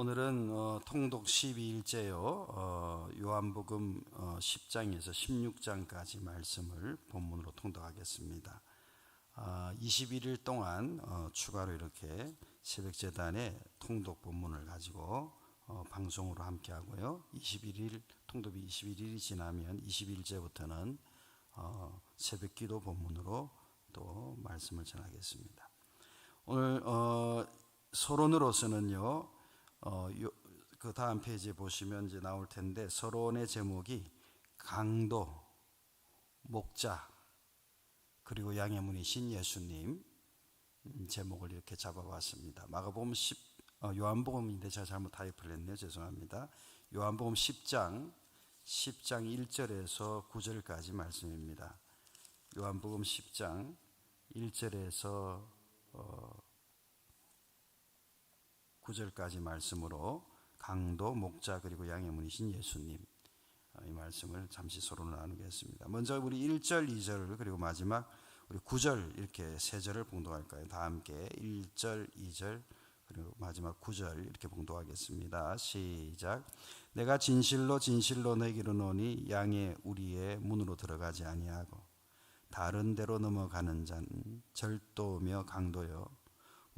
오늘은 어, 통독 12일째요. 어, 요한복음 어, 10장에서 16장까지 말씀을 본문으로 통독하겠습니다. 어, 21일 동안 어, 추가로 이렇게 새벽재단의 통독 본문을 가지고 어, 방송으로 함께 하고요. 21일 통독이 21일이 지나면 20일째부터는 어, 새벽기도 본문으로 또 말씀을 전하겠습니다. 오늘 어, 서론으로서는요. 어, 요, 그 다음 페이지에 보시면 이제 나올 텐데 서론의 제목이 강도, 목자, 그리고 양의 문이신 예수님 음, 제목을 이렇게 잡아봤습니다. 마가복음 10, 어, 요한복음인데 제가 잘못 타입을 했네요. 죄송합니다. 요한복음 10장 10장 1절에서 9절까지 말씀입니다. 요한복음 10장 1절에서 어, 9절까지 말씀으로 강도, 목자 그리고 양의 문이신 예수님 어, 이 말씀을 잠시 서로 나누겠습니다. 먼저 우리 1절, 2절 그리고 마지막 우리 9절 이렇게 세 절을 봉독할까요? 다 함께 1절, 2절 그리고 마지막 9절 이렇게 봉독하겠습니다. 시작. 내가 진실로 진실로 내게 이르노니 양의 우리의 문으로 들어가지 아니하고 다른 데로 넘어가는 자는 절도며 강도요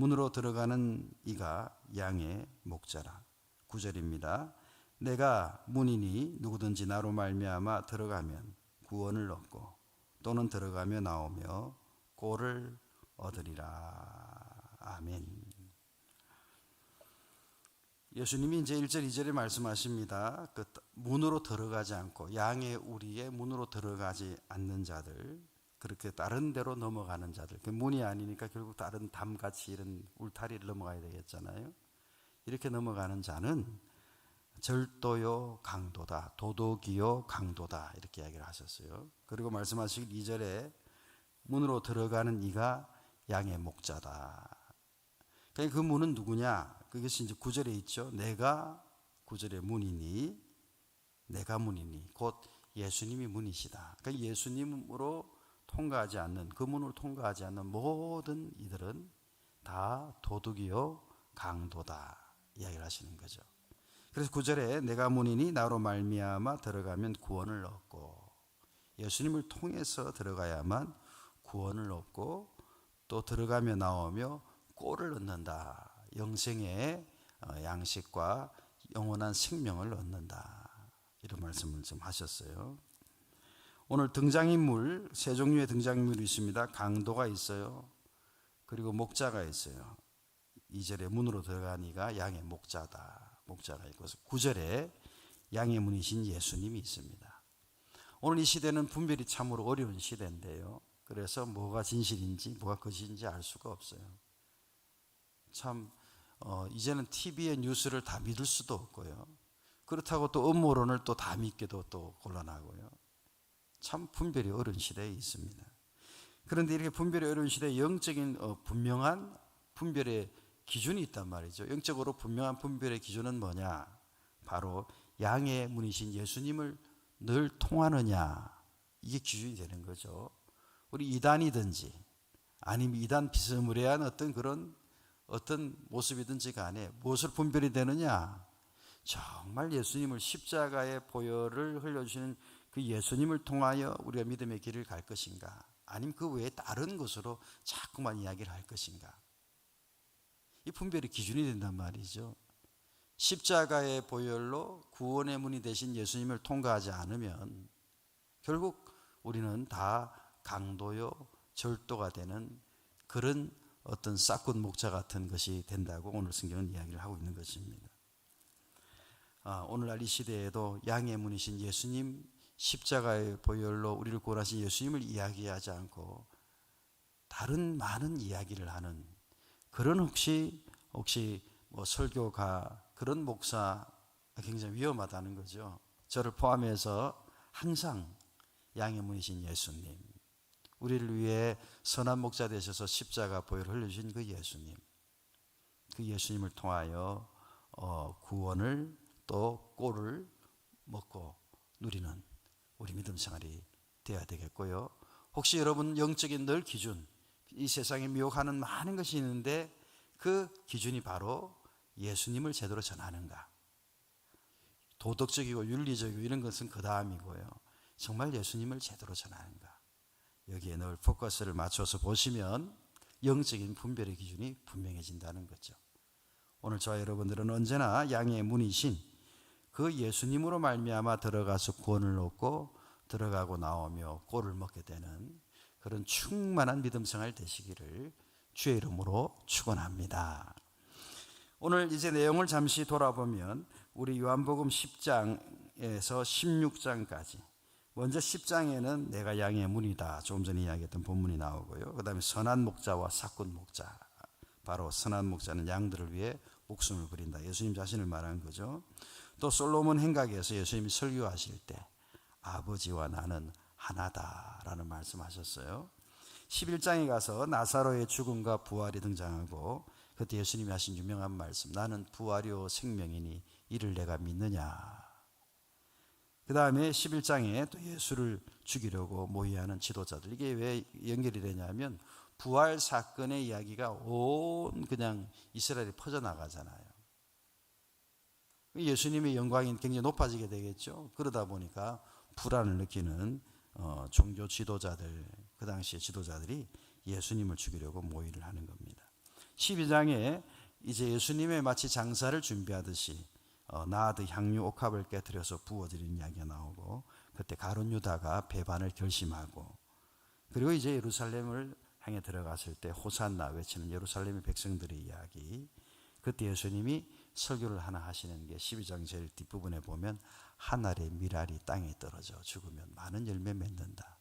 문으로 들어가는 이가 양의 목자라. 9절입니다. 내가 문이니 누구든지 나로 말미암아 들어가면 구원을 얻고 또는 들어가며 나오며 꼴을 얻으리라. 아멘. 예수님이 이제 1절, 2절에 말씀하십니다. 그 문으로 들어가지 않고 양의 우리의 문으로 들어가지 않는 자들 그렇게 다른 데로 넘어가는 자들. 그 문이 아니니까 결국 다른 담같이 이런 울타리를 넘어가야 되겠잖아요. 이렇게 넘어가는 자는 절도요 강도다. 도덕이요 강도다. 이렇게 이야기를 하셨어요. 그리고 말씀하시길 2절에 문으로 들어가는 이가 양의 목자다. 그러니까 그 문은 누구냐? 그것이 이제 9절에 있죠. 내가 9절의 문이니 내가 문이니 곧 예수님이 문이시다. 그러니까 예수님으로 통과하지 않는 그 문을 통과하지 않는 모든 이들은 다 도둑이요 강도다 이야기를 하시는 거죠. 그래서 구절에 내가 문이니 나로 말미암아 들어가면 구원을 얻고 예수님을 통해서 들어가야만 구원을 얻고 또 들어가며 나오며 꼴을 얻는다. 영생의 어, 양식과 영원한 생명을 얻는다. 이런 말씀을 좀 하셨어요. 오늘 등장인물 세 종류의 등장인물이 있습니다. 강도가 있어요. 그리고 목자가 있어요. 2절에 문으로 들어가니가 양의 목자다. 목자가 있고 9절에 양의 문이신 예수님이 있습니다. 오늘 이 시대는 분별이 참으로 어려운 시대인데요. 그래서 뭐가 진실인지 뭐가 거짓인지 알 수가 없어요. 참 어, 이제는 TV의 뉴스를 다 믿을 수도 없고요. 그렇다고 또 음모론을 또 다 믿기도 또 곤란하고요. 참 분별이 어려운 시대에 있습니다. 그런데 이렇게 분별이 어려운 시대에 영적인 어, 분명한 분별의 기준이 있단 말이죠. 영적으로 분명한 분별의 기준은 뭐냐? 바로 양의 문이신 예수님을 늘 통하느냐. 이게 기준이 되는 거죠. 우리 이단이든지 아니면 이단 비스무리한 어떤 그런 어떤 모습이든지 간에 무엇을 분별이 되느냐? 정말 예수님을 십자가의 보혈을 흘려주시는 그 예수님을 통하여 우리가 믿음의 길을 갈 것인가? 아니면 그 외에 다른 것으로 자꾸만 이야기를 할 것인가? 이 분별의 기준이 된단 말이죠. 십자가의 보혈로 구원의 문이 되신 예수님을 통과하지 않으면 결국 우리는 다 강도요 절도가 되는 그런 어떤 싹군 목자 같은 것이 된다고 오늘 성경은 이야기를 하고 있는 것입니다. 아, 오늘날 이 시대에도 양의 문이신 예수님 십자가의 보혈로 우리를 구원하신 예수님을 이야기하지 않고 다른 많은 이야기를 하는 그런 혹시 혹시 뭐 설교가 그런 목사 굉장히 위험하다는 거죠. 저를 포함해서 항상 양의 문이신 예수님, 우리를 위해 선한 목자 되셔서 십자가 보혈 흘려주신 그 예수님, 그 예수님을 통하여 어, 구원을 또 꼴을 먹고 누리는 믿음 생활이 되어야 되겠고요. 혹시 여러분 영적인 늘 기준, 이 세상에 미혹하는 많은 것이 있는데 그 기준이 바로 예수님을 제대로 전하는가? 도덕적이고 윤리적이고 이런 것은 그 다음이고요. 정말 예수님을 제대로 전하는가? 여기에 늘 포커스를 맞춰서 보시면 영적인 분별의 기준이 분명해진다는 거죠. 오늘 저와 여러분들은 언제나 양의 문이신 그 예수님으로 말미암아 들어가서 구원을 얻고 들어가고 나오며 꼴을 먹게 되는 그런 충만한 믿음 생활 되시기를 주의 이름으로 축원합니다. 오늘 이제 내용을 잠시 돌아보면 우리 요한복음 10장에서 16장까지 먼저 10장에는 내가 양의 문이다. 조금 전에 이야기했던 본문이 나오고요. 그다음에 선한 목자와 사꾼 목자. 바로 선한 목자는 양들을 위해 목숨을 부린다. 예수님 자신을 말한 거죠. 또 솔로몬 행각에서 예수님이 설교하실 때 아버지와 나는 하나다라는 말씀하셨어요. 11장에 가서 나사로의 죽음과 부활이 등장하고 그때 예수님이 하신 유명한 말씀 나는 부활이요 생명이니 이를 내가 믿느냐 그 다음에 11장에 또 예수를 죽이려고 모의하는 지도자들. 이게 왜 연결이 되냐면 부활 사건의 이야기가 온 그냥 이스라엘에 퍼져나가잖아요. 예수님의 영광이 굉장히 높아지게 되겠죠. 그러다 보니까 불안을 느끼는 어, 종교 지도자들, 그 당시의 지도자들이 예수님을 죽이려고 모의를 하는 겁니다. 12장에 이제 예수님의 마치 장사를 준비하듯이 어, 나아드 향유 옥합을 깨뜨려서 부어드리는 이야기가 나오고 그때 가론 유다가 배반을 결심하고 그리고 이제 예루살렘을 향해 들어갔을 때 호산나 외치는 예루살렘의 백성들의 이야기 그때 예수님이 설교를 하나 하시는 게 12장 제일 뒷부분에 보면 한 알의 밀알이 땅에 떨어져 죽으면 많은 열매 맺는다.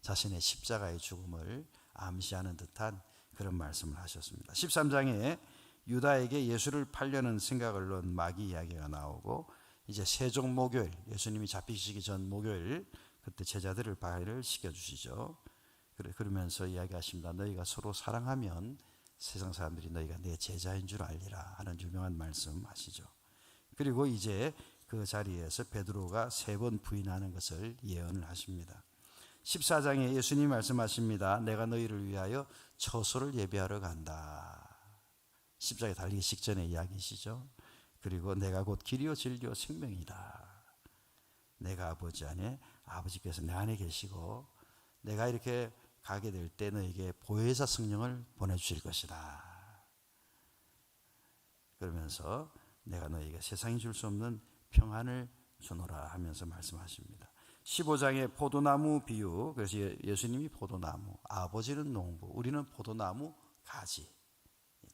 자신의 십자가의 죽음을 암시하는 듯한 그런 말씀을 하셨습니다. 13장에 유다에게 예수를 팔려는 생각을 넣은 마귀 이야기가 나오고 이제 세종 목요일 예수님이 잡히시기 전 목요일 그때 제자들을 발을 시켜 주시죠. 그러면서 이야기하십니다. 너희가 서로 사랑하면 세상 사람들이 너희가 내 제자인 줄 알리라 하는 유명한 말씀 하시죠. 그리고 이제 그 자리에서 베드로가 세 번 부인하는 것을 예언을 하십니다. 14장에 예수님 말씀하십니다. 내가 너희를 위하여 처소를 예비하러 간다. 십자가에 달리기 직전의 이야기시죠. 그리고 내가 곧 길이요 진리요 생명이다. 내가 아버지 안에 아버지께서 내 안에 계시고 내가 이렇게 가게 될 때 너에게 보혜사 성령을 보내주실 것이다. 그러면서 내가 너에게 세상이 줄 수 없는 평안을 주노라 하면서 말씀하십니다. 15장의 포도나무 비유, 그래서 예, 예수님이 포도나무, 아버지는 농부, 우리는 포도나무 가지.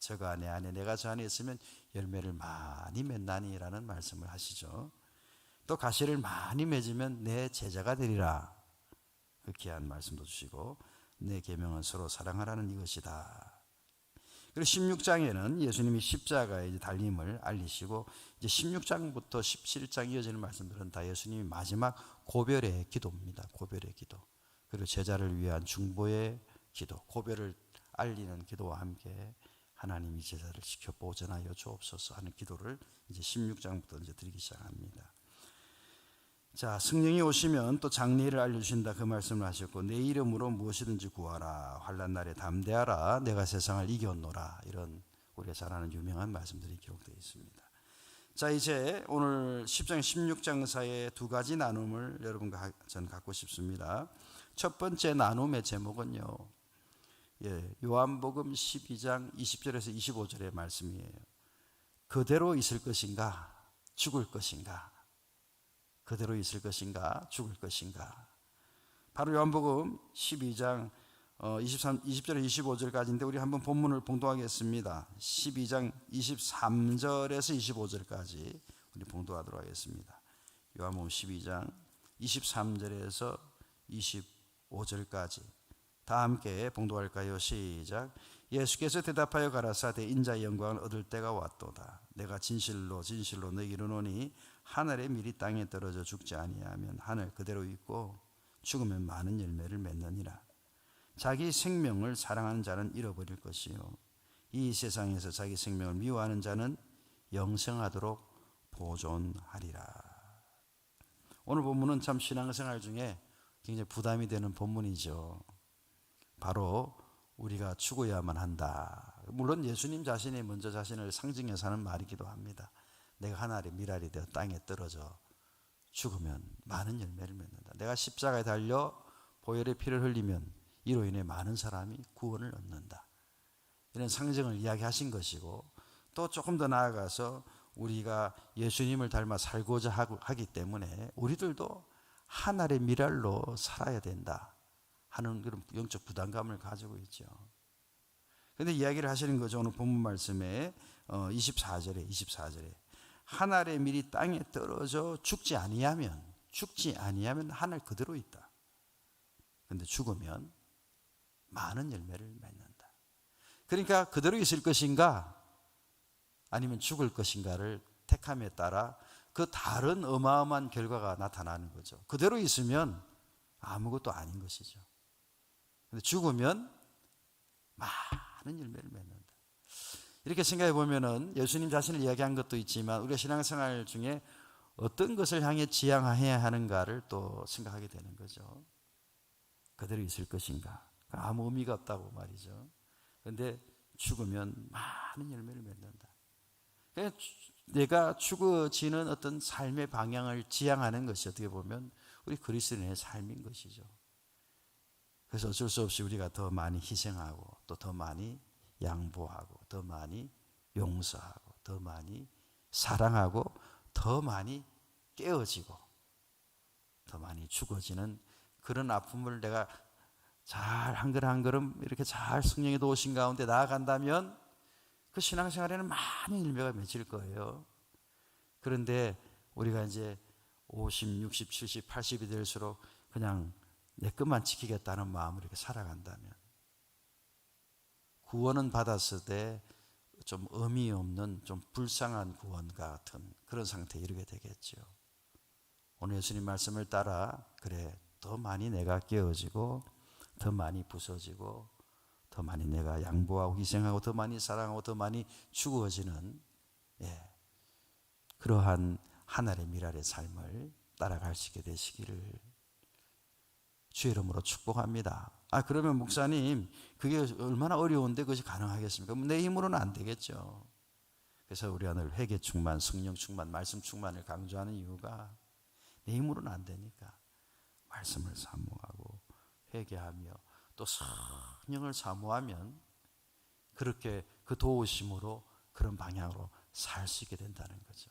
저가 내 안에 내가 저 안에 있으면 열매를 많이 맺나니라는 말씀을 하시죠. 또 가시를 많이 맺으면 내 제자가 되리라. 그 귀한 말씀도 주시고 내 계명은 서로 사랑하라는 이것이다. 그리고 16장에는 예수님이 십자가의 달림을 알리시고 이제 16장부터 17장 이어지는 말씀들은 다 예수님이 마지막 고별의 기도입니다. 고별의 기도. 그리고 제자를 위한 중보의 기도, 고별을 알리는 기도와 함께 하나님이 제자를 지켜 보전하여 주옵소서 하는 기도를 이제 16장부터 이제 드리기 시작합니다. 자, 성령이 오시면 또 장례를 알려주신다 그 말씀을 하셨고 내 이름으로 무엇이든지 구하라 환란 날에 담대하라 내가 세상을 이겼노라 이런 우리가 잘 아는 유명한 말씀들이 기록되어 있습니다. 자 이제 오늘 10장 16장 사이의 두 가지 나눔을 여러분과 전 갖고 싶습니다. 첫 번째 나눔의 제목은요. 예, 요한복음 12장 20절에서 25절의 말씀이에요. 그대로 있을 것인가 죽을 것인가 그대로 있을 것인가 죽을 것인가 바로 요한복음 12장 23, 20절에 25절까지인데 우리 한번 본문을 봉독하겠습니다. 12장 23절에서 25절까지 우리 봉독하도록 하겠습니다. 요한복음 12장 23절에서 25절까지 다 함께 봉독할까요? 시작. 예수께서 대답하여 가라사대 인자의 영광을 얻을 때가 왔도다. 내가 진실로 진실로 너에게 이르노니 하늘의 밀이 땅에 떨어져 죽지 아니하면 하늘 그대로 있고 죽으면 많은 열매를 맺느니라. 자기 생명을 사랑하는 자는 잃어버릴 것이요 이 세상에서 자기 생명을 미워하는 자는 영생하도록 보존하리라. 오늘 본문은 참 신앙생활 중에 굉장히 부담이 되는 본문이죠. 바로 우리가 죽어야만 한다. 물론 예수님 자신이 먼저 자신을 상징해서 하는 말이기도 합니다. 내가 하나의 미랄이 되어 땅에 떨어져 죽으면 많은 열매를 맺는다. 내가 십자가에 달려 보혈의 피를 흘리면 이로 인해 많은 사람이 구원을 얻는다. 이런 상징을 이야기하신 것이고 또 조금 더 나아가서 우리가 예수님을 닮아 살고자 하기 때문에 우리들도 하나의 미랄로 살아야 된다 하는 그런 영적 부담감을 가지고 있죠. 근데 이야기를 하시는 거죠. 오늘 본문 말씀에 24절에 어, 24절에 하늘의 밀이 땅에 떨어져 죽지 아니하면 죽지 아니하면 하늘 그대로 있다. 근데 죽으면 많은 열매를 맺는다. 그러니까 그대로 있을 것인가 아니면 죽을 것인가를 택함에 따라 그 다른 어마어마한 결과가 나타나는 거죠. 그대로 있으면 아무것도 아닌 것이죠. 근데 죽으면 많은 열매를 맺는다. 이렇게 생각해 보면은 예수님 자신을 이야기한 것도 있지만 우리가 신앙생활 중에 어떤 것을 향해 지향해야 하는가를 또 생각하게 되는 거죠. 그대로 있을 것인가? 아무 의미가 없다고 말이죠. 그런데 죽으면 많은 열매를 맺는다. 내가 죽어지는 어떤 삶의 방향을 지향하는 것이 어떻게 보면 우리 그리스도인의 삶인 것이죠. 그래서 어쩔 수 없이 우리가 더 많이 희생하고 또 더 많이 양보하고 더 많이 용서하고 더 많이 사랑하고 더 많이 깨어지고 더 많이 죽어지는 그런 아픔을 내가 잘 한 걸음 한 걸음 이렇게 잘 성령의 도우신 가운데 나아간다면 그 신앙생활에는 많은 일매가 맺힐 거예요. 그런데 우리가 이제 50, 60, 70, 80이 될수록 그냥 내 것만 지키겠다는 마음으로 이렇게 살아간다면 구원은 받았을 때 좀 의미 없는 좀 불쌍한 구원 같은 그런 상태에 이르게 되겠죠. 오늘 예수님 말씀을 따라 그래 더 많이 내가 깨어지고 더 많이 부서지고 더 많이 내가 양보하고 희생하고 더 많이 사랑하고 더 많이 죽어지는 예, 그러한 하늘의 미랄의 삶을 따라갈 수 있게 되시기를 주의 이름으로 축복합니다. 아 그러면 목사님 그게 얼마나 어려운데 그것이 가능하겠습니까? 내 힘으로는 안 되겠죠. 그래서 우리가 늘 회개 충만, 성령 충만, 말씀 충만을 강조하는 이유가 내 힘으로는 안 되니까 말씀을 사모하고 회개하며 또 성령을 사모하면 그렇게 그 도우심으로 그런 방향으로 살 수 있게 된다는 거죠.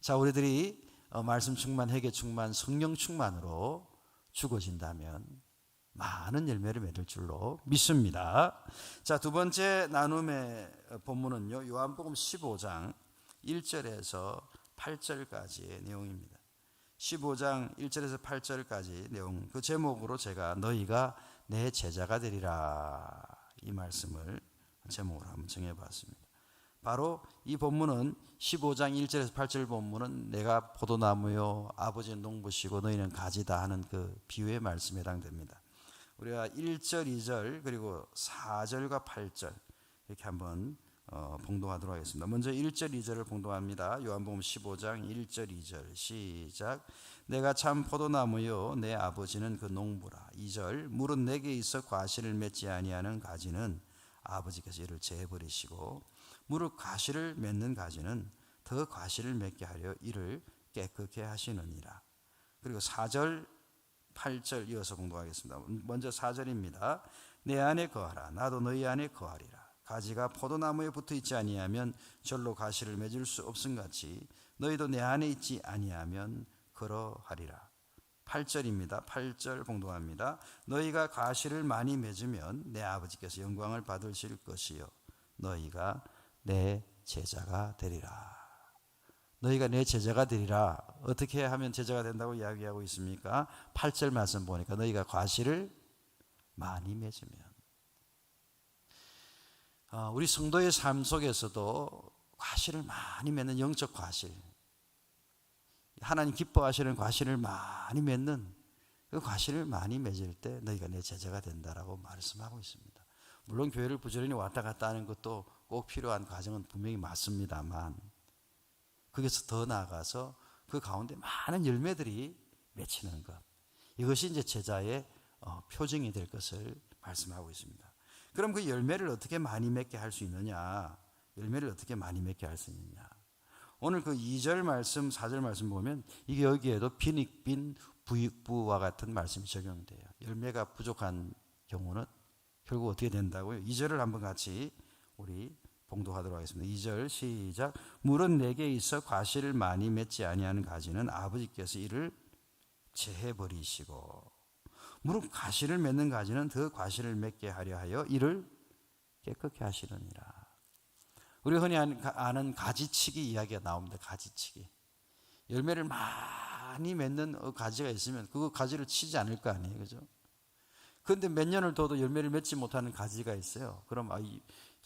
자, 우리들이 어, 말씀 충만, 회개 충만, 성령 충만으로 죽어진다면 많은 열매를 맺을 줄로 믿습니다. 자, 두 번째 나눔의 본문은요. 요한복음 15장 1절에서 8절까지의 내용입니다. 15장 1절에서 8절까지 내용 그 제목으로 제가 너희가 내 제자가 되리라 이 말씀을 제목으로 한번 정해 봤습니다. 바로 이 본문은 15장 1절에서 8절 본문은 내가 포도나무요 아버지는 농부시고 너희는 가지다 하는 그 비유의 말씀에 해당됩니다. 우리가 1절, 2절 그리고 4절과 8절 이렇게 한번 어, 봉동하도록 하겠습니다. 먼저 1절, 2절을 봉동합니다. 요한복음 15장 1절, 2절 시작. 내가 참 포도나무요 내 아버지는 그 농부라. 2절 물은 내게 있어 과실을 맺지 아니하는 가지는 아버지께서 이를 재버리시고 무릎 가시를 맺는 가지는 더 과실을 맺게 하려 이를 깨끗게 하시느니라. 그리고 4절, 8절 이어서 공부하겠습니다. 먼저 4절입니다. 내 안에 거하라. 나도 너희 안에 거하리라. 가지가 포도나무에 붙어 있지 아니하면 절로 가시를 맺을 수 없음 같이 너희도 내 안에 있지 아니하면 그러하리라. 8절입니다. 8절 공동합니다. 너희가 가시를 많이 맺으면 내 아버지께서 영광을 받으실 것이요 너희가 내 제자가 되리라. 너희가 내 제자가 되리라. 어떻게 하면 제자가 된다고 이야기하고 있습니까? 8절 말씀 보니까 너희가 과실을 많이 맺으면. 어, 우리 성도의 삶 속에서도 과실을 많이 맺는 영적 과실. 하나님 기뻐하시는 과실을 많이 맺는 그 과실을 많이 맺을 때 너희가 내 제자가 된다라고 말씀하고 있습니다. 물론 교회를 부지런히 왔다 갔다 하는 것도 꼭 필요한 과정은 분명히 맞습니다만 거기서 더 나아가서 그 가운데 많은 열매들이 맺히는 것 이것이 이제 제자의 어, 표징이 될 것을 말씀하고 있습니다. 그럼 그 열매를 어떻게 많이 맺게 할 수 있느냐? 열매를 어떻게 많이 맺게 할 수 있느냐? 오늘 그 2절 말씀, 4절 말씀 보면 이게 여기에도 빈익빈 부익부와 같은 말씀이 적용돼요. 열매가 부족한 경우는 결국 어떻게 된다고요? 2절을 한번 같이 우리 봉독하도록 하겠습니다. 2절 시작. 물은 내게 있어 과실을 많이 맺지 아니하는 가지는 아버지께서 이를 제해 버리시고 물은 과실을 맺는 가지는 더 과실을 맺게 하려 하여 이를 깨끗게 하시느니라. 우리 흔히 아는 가지치기 이야기가 나옵니다. 가지치기. 열매를 많이 맺는 어, 가지가 있으면 그거 가지를 치지 않을 거 아니에요. 그죠? 그런데 몇 년을 둬도 열매를 맺지 못하는 가지가 있어요. 그럼 아,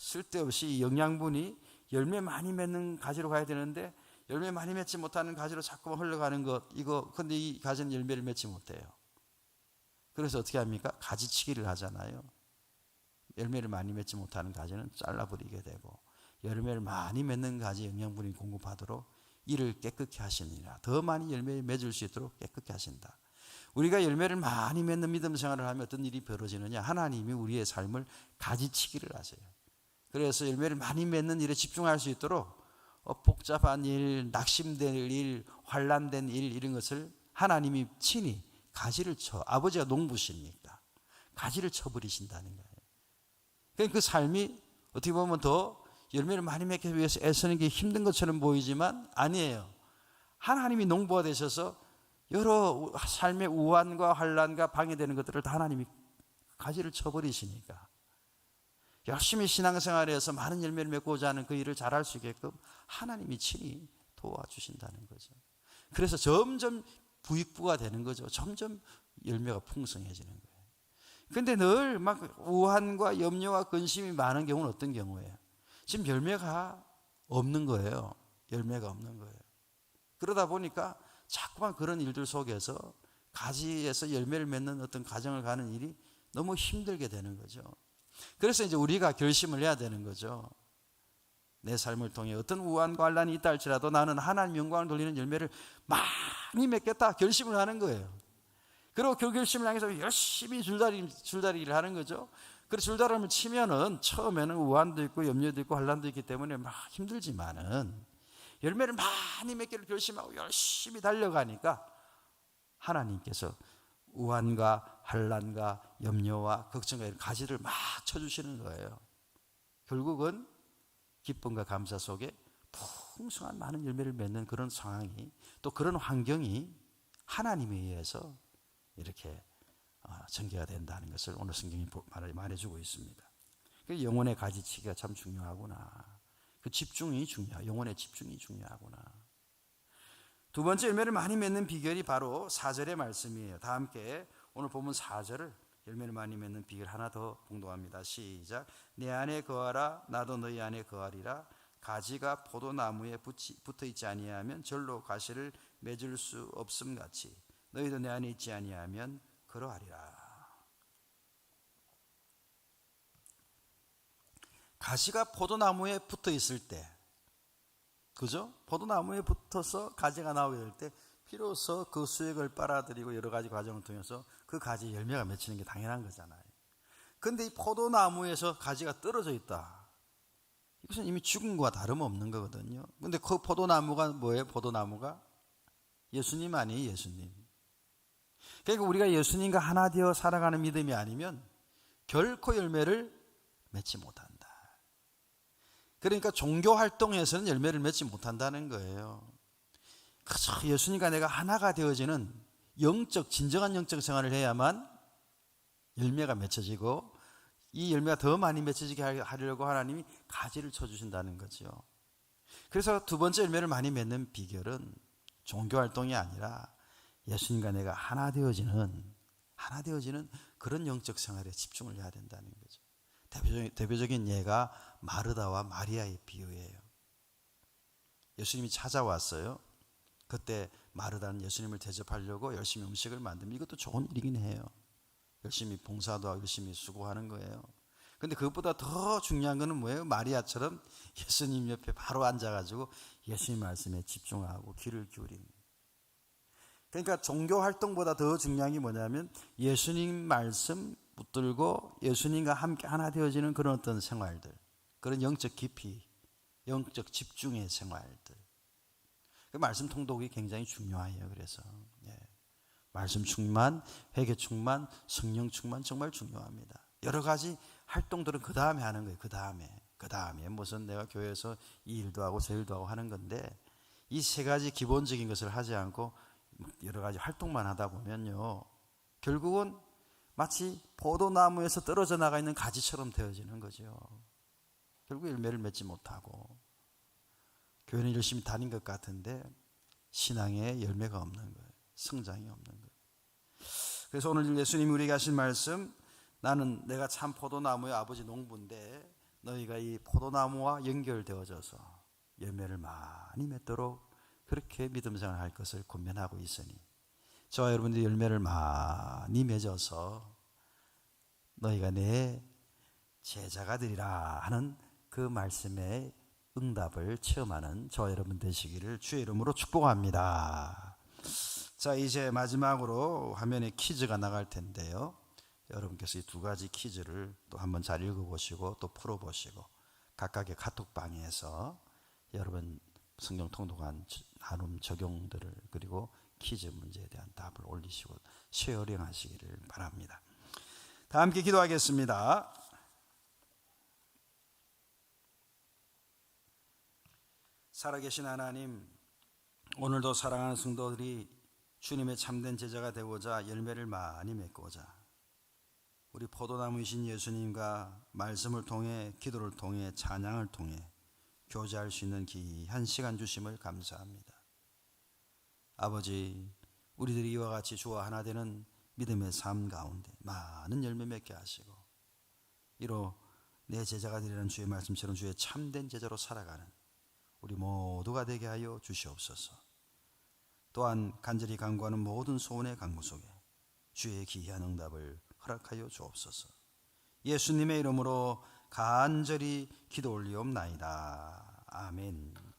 쓸데없이 영양분이 열매 많이 맺는 가지로 가야 되는데 열매 많이 맺지 못하는 가지로 자꾸만 흘러가는 것 이거 근데 이 가지는 열매를 맺지 못해요. 그래서 어떻게 합니까? 가지치기를 하잖아요. 열매를 많이 맺지 못하는 가지는 잘라버리게 되고 열매를 많이 맺는 가지 영양분이 공급하도록 이를 깨끗게 하시느니라. 더 많이 열매를 맺을 수 있도록 깨끗게 하신다. 우리가 열매를 많이 맺는 믿음 생활을 하면 어떤 일이 벌어지느냐? 하나님이 우리의 삶을 가지치기를 하세요. 그래서 열매를 많이 맺는 일에 집중할 수 있도록 어, 복잡한 일, 낙심된 일, 환란된 일 이런 것을 하나님이 친히 가지를 쳐 아버지가 농부시니까 가지를 쳐버리신다는 거예요. 그러니까 그 삶이 어떻게 보면 더 열매를 많이 맺기 위해서 애쓰는 게 힘든 것처럼 보이지만 아니에요. 하나님이 농부가 되셔서 여러 삶의 우환과 환란과 방해되는 것들을 다 하나님이 가지를 쳐버리시니까 열심히 신앙생활에서 많은 열매를 맺고자 하는 그 일을 잘할 수 있게끔 하나님이 친히 도와주신다는 거죠. 그래서 점점 부익부가 되는 거죠. 점점 열매가 풍성해지는 거예요. 근데 늘 막 우환과 염려와 근심이 많은 경우는 어떤 경우예요? 지금 열매가 없는 거예요. 열매가 없는 거예요. 그러다 보니까 자꾸만 그런 일들 속에서 가지에서 열매를 맺는 어떤 가정을 가는 일이 너무 힘들게 되는 거죠. 그래서 이제 우리가 결심을 해야 되는 거죠. 내 삶을 통해 어떤 우환과 환란이 있다 할지라도 나는 하나님 영광을 돌리는 열매를 많이 맺겠다 결심을 하는 거예요. 그리고 그 결심을 향해서 열심히 줄다리 줄다리기를 하는 거죠. 그래서 줄다름을 치면은 처음에는 우환도 있고 염려도 있고 환란도 있기 때문에 막 힘들지만은 열매를 많이 맺기를 결심하고 열심히 달려가니까 하나님께서 우환과 환란과 염려와 걱정과 이런 가지를 막 쳐주시는 거예요. 결국은 기쁨과 감사 속에 풍성한 많은 열매를 맺는 그런 상황이 또 그런 환경이 하나님에 의해서 이렇게 어, 전개가 된다는 것을 오늘 성경이 말해주고 있습니다. 그 영혼의 가지치기가 참 중요하구나. 그 집중이 중요하, 영혼의 집중이 중요하구나. 두 번째 열매를 많이 맺는 비결이 바로 4절의 말씀이에요. 다 함께 오늘 보면 4절을 열매를 많이 맺는 비결 하나 더 봉독합니다. 시작. 내 안에 거하라 나도 너희 안에 거하리라. 가지가 포도나무에 붙어 있지 아니하면 절로 가시를 맺을 수 없음 같이 너희도 내 안에 있지 아니하면 그러하리라. 가시가 포도나무에 붙어 있을 때, 그죠? 포도나무에 붙어서 가지가 나오게 될 때, 비로소 그 수액을 빨아들이고 여러 가지 과정을 통해서 그 가지 열매가 맺히는 게 당연한 거잖아요. 근데 이 포도나무에서 가지가 떨어져 있다. 이것은 이미 죽은 거와 다름없는 거거든요. 근데 그 포도나무가 뭐예요? 포도나무가? 예수님 아니에요, 예수님. 그러니까 우리가 예수님과 하나 되어 살아가는 믿음이 아니면 결코 열매를 맺지 못한다. 그러니까 종교 활동에서는 열매를 맺지 못한다는 거예요. 그저 예수님과 내가 하나가 되어지는 영적 진정한 영적 생활을 해야만 열매가 맺혀지고 이 열매가 더 많이 맺혀지게 하려고 하나님이 가지를 쳐 주신다는 거죠. 그래서 두 번째 열매를 많이 맺는 비결은 종교 활동이 아니라 예수님과 내가 하나 되어지는 하나 되어지는 그런 영적 생활에 집중을 해야 된다는 거죠. 대표적인, 예가 마르다와 마리아의 비유예요. 예수님이 찾아왔어요. 그때 마르다는 예수님을 대접하려고 열심히 음식을 만듭니다. 이것도 좋은 일이긴 해요. 열심히 봉사도 하고 열심히 수고하는 거예요. 근데 그것보다 더 중요한 거는 뭐예요? 마리아처럼 예수님 옆에 바로 앉아가지고 예수님 말씀에 집중하고 귀를 기울이는 그러니까 종교 활동보다 더 중요한 게 뭐냐면 예수님 말씀 붙들고 예수님과 함께 하나 되어지는 그런 어떤 생활들, 그런 영적 깊이, 영적 집중의 생활들. 그 말씀 통독이 굉장히 중요해요. 그래서 예. 말씀 충만, 회개 충만, 성령 충만 정말 중요합니다. 여러 가지 활동들은 그 다음에 하는 거예요. 그 다음에, 그 다음에 무슨 내가 교회에서 이 일도 하고 저 일도 하고 하는 건데 이 세 가지 기본적인 것을 하지 않고 여러 가지 활동만 하다 보면요, 결국은 마치 포도나무에서 떨어져 나가 있는 가지처럼 되어지는 거죠. 결국 열매를 맺지 못하고 교회는 열심히 다닌 것 같은데 신앙에 열매가 없는 거예요. 성장이 없는 거예요. 그래서 오늘 예수님이 우리에게 하신 말씀 나는 내가 참 포도나무의 아버지 농부인데 너희가 이 포도나무와 연결되어져서 열매를 많이 맺도록 그렇게 믿음 생활할 것을 권면하고 있으니 저와 여러분들이 열매를 많이 맺어서 너희가 내 제자가 되리라 하는 그 말씀에 응답을 체험하는 저와 여러분 되시기를 주의 이름으로 축복합니다. 자, 이제 마지막으로 화면에 퀴즈가 나갈 텐데요. 여러분께서 이 두 가지 퀴즈를 또 한번 잘 읽어보시고 또 풀어보시고 각각의 카톡방에서 여러분 성경 통독한 나눔 적용들을 그리고 퀴즈 문제에 대한 답을 올리시고 쉐어링 하시기를 바랍니다. 다 함께 기도하겠습니다. 살아계신 하나님, 오늘도 사랑하는 성도들이 주님의 참된 제자가 되고자 열매를 많이 맺고자 우리 포도나무이신 예수님과 말씀을 통해 기도를 통해 찬양을 통해 교제할 수 있는 귀한 시간 주심을 감사합니다. 아버지, 우리들이 이와 같이 주와 하나 되는 믿음의 삶 가운데 많은 열매 맺게 하시고 이로 내 제자가 되리는 주의 말씀처럼 주의 참된 제자로 살아가는 우리 모두가 되게 하여 주시옵소서. 또한 간절히 간구하는 모든 소원의 간구 속에 주의 기이한 응답을 허락하여 주옵소서. 예수님의 이름으로 간절히 기도 올리옵나이다. 아멘.